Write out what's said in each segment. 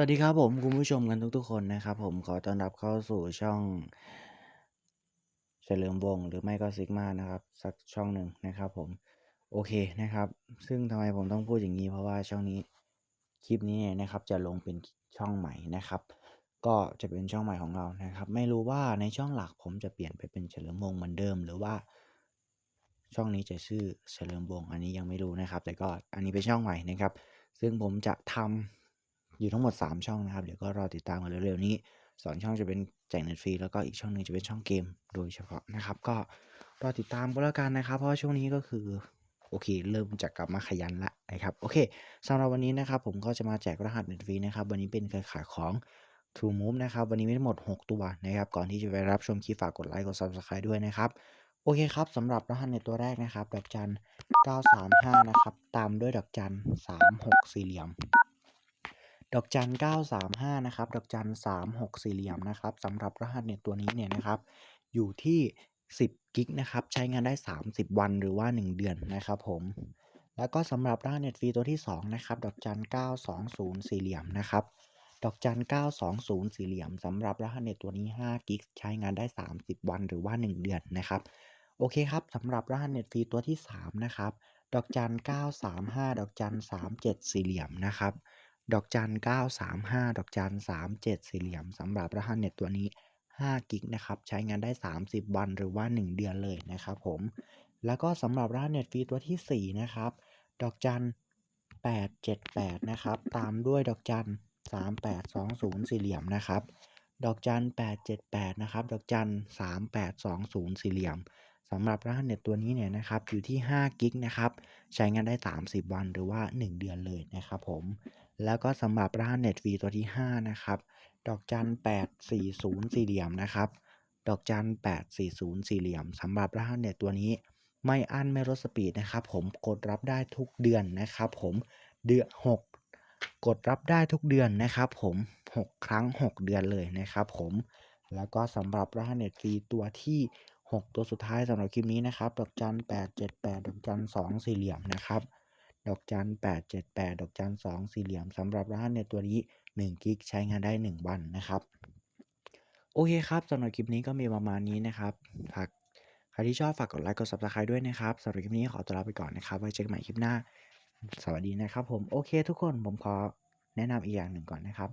วัสดีครับผมคุณผู้ชมกันทุกๆคนนะครับ ผมขอต้อนรับเข้าสู่ช่องเฉลิมวงหรือไม่ก็ซิกมานะครับ สักช่องหนึ่งนะครับผมโอเคนะครับ ซึ่งทำไมผมต้องพูดอย่างนี้เพราะว่าช่องนี้คลิปนี้นะครับ จะลงเป็นช่องใหม่นะครับ ก็จะเป็นช่องใหม่ของเรานะครับ ไม่รู้ว่าในช่องหลักผมจะเปลี่ยนไปเป็นเฉลิมวงเหมือนเดิม หรือว่า ช่องนี้จะชื่อเฉลิมวงอันนี้ยังไม่รู้นะครับ แต่ก็อันนี้เป็นช่องใหม่นะครับ ซึ่งผมจะทำ อยู่ทั้งหมด 3 ช่องนะครับ เดี๋ยวก็รอติดตามกันเร็วๆนี้สองช่องจะเป็นแจกเน็ตฟรีแล้วก็อีกช่องหนึ่งจะเป็นช่องเกมโดยเฉพาะนะครับ ก็รอติดตามก็แล้วกันนะครับ เพราะช่วงนี้ก็คือโอเค เริ่มจะกลับมาขยันละนะครับ โอเคสำหรับวันนี้นะครับผมก็จะมาแจกรหัสเน็ตฟรีนะครับ วันนี้เป็นเครือข่ายของ True Move นะครับ วันนี้มีทั้งหมด 6 ตัวนะครับ ก่อนที่จะไปรับชมคลิปฝากกดไลค์กด Subscribe ด้วยนะครับโอเคครับสำหรับรหัสในตัวแรกนะครับดอกจัน935 นะครับ ตามด้วยดอกจัน36 สี่เหลี่ยม ดอกจัน 935 นะครับ ดอกจัน 36 สี่เหลี่ยมนะครับสำหรับรหัสเนี่ยตัวนี้เนี่ยนะครับ อยู่ที่ 10 กิกนะครับ ใช้งานได้ 30 วันหรือว่า 1 เดือนนะครับผม แล้วก็สำหรับรหัสเน็ตฟรีตัวที่ 2 นะครับ ดอกจัน 920 สี่เหลี่ยมนะครับ ดอกจัน 920 สี่เหลี่ยมสำหรับรหัสเน็ตตัวนี้ 5 กิก ใช้งานได้ 30 วันหรือว่า 1 เดือนนะครับ โอเคครับสำหรับรหัสเน็ตฟรีตัวที่ 3 นะครับ ดอกจัน 935 ดอกจัน 37 สี่เหลี่ยมนะครับ ดอกจัน 935 ดอกจัน 37 สี่เหลี่ยมสำหรับรหัสเน็ตตัวนี้5กิกนะครับใช้งานได้ 30 วันหรือว่า 1 เดือนเลยนะครับผมแล้วก็สำหรับรหัสเน็ตฟรีตัวที่ 4 นะครับ ดอกจัน 878 นะครับ ตามด้วยดอกจัน 3820 สี่เหลี่ยมนะครับ ดอกจัน 878 นะครับ ดอกจัน 3820 สี่เหลี่ยมสำหรับรหัสเน็ตตัวนี้เนี่ยนะครับอยู่ที่5กิกนะครับใช้งานได้ 30 วันหรือว่า 1 เดือนเลยนะครับผม แล้วก็สำหรับรหัสเน็ตฟีตัวที่ 5 นะครับ ดอกจัน 840 สี่เหลี่ยมนะครับ ดอกจัน 840 สี่เหลี่ยมสำหรับรหัสเน็ตตัวนี้ ไม่อั้นไม่ลดสปีดนะครับ ผมกดรับได้ทุกเดือนนะครับ ผมเดือน6กดรับได้ทุกเดือนนะครับผม 6 ครั้ง 6 เดือนเลยนะครับผมแล้วก็สำหรับรหัสเน็ตฟรีตัวที่ 6 ตัวสุดท้ายสำหรับคลิปนี้นะครับ ดอกจัน878 ดอกจัน2สี่เหลี่ยมนะครับ ดอกจัน 878 ดอกจัน 2 สี่เหลี่ยมสำหรับรหัสเน็ตตัวนี้1กิกใช้งานได้ 1 วันนะครับ โอเคครับสำหรับคลิปนี้ก็มีประมาณนี้นะครับฝากใครที่ชอบฝากกดไลค์กด Subscribe ด้วยนะครับสำหรับคลิปนี้ขอตัวลาไปก่อนนะครับไว้เจอกันใหม่คลิปหน้า สวัสดีนะครับผมโอเค ทุกคนผมขอแนะนำอีกอย่างหนึ่งก่อนนะครับ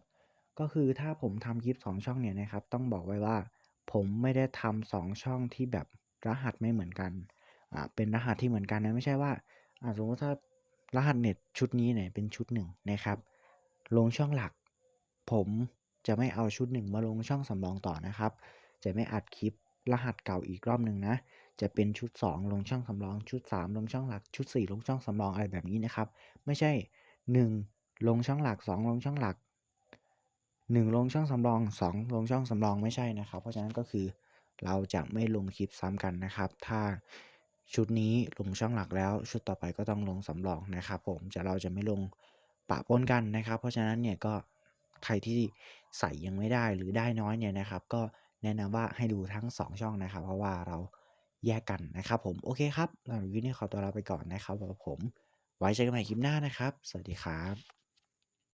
ก็คือถ้าผมทำคลิป 2 ช่องเนี่ยนะครับ ต้องบอกไว้ว่าผมไม่ได้ทำสองช่องที่แบบรหัสไม่เหมือนกัน อ่า เป็นรหัสที่เหมือนกันนะ ไม่ใช่ว่า อ่าสมมติถ้า รหัสเน็ตชุดนี้เนี่ยเป็นชุดหนึ่งนะครับ ลงช่องหลัก ผมจะไม่เอาชุดหนึ่งมาลงช่องสำรองต่อนะครับ จะไม่อัดคลิปรหัสเก่าอีกรอบหนึ่งนะ จะเป็นชุด 2 ลงช่องสำรองชุด 3 ลงช่องหลักชุด 4 ลงช่องสำรองอะไรแบบนี้นะครับ ไม่ใช่ 1 ลงช่องหลัก 2 ลงช่องหลัก 1 ลงช่องสำรอง 2 ลงช่องสำรองไม่ใช่นะครับ เพราะฉะนั้นก็คือเราจะไม่ลงคลิปซ้ำกันนะครับ ถ้า ชุดนี้ลงช่องหลักแล้ว ชุดต่อไปก็ต้องลงสำรองนะครับ ผมจะเราจะไม่ลงปะปนกันนะครับ เพราะฉะนั้นเนี่ยก็ใครที่ใส่ยังไม่ได้หรือได้น้อยเนี่ยนะครับ ก็แนะนำว่าให้ดูทั้ง 2 ช่องนะครับ เพราะว่าเราแยกกันนะครับ ผมโอเคครับเราวิดีโอนี้ขอตัวลาไปก่อนนะครับผม ไว้เจอกันใหม่คลิปหน้านะครับ สวัสดีครับ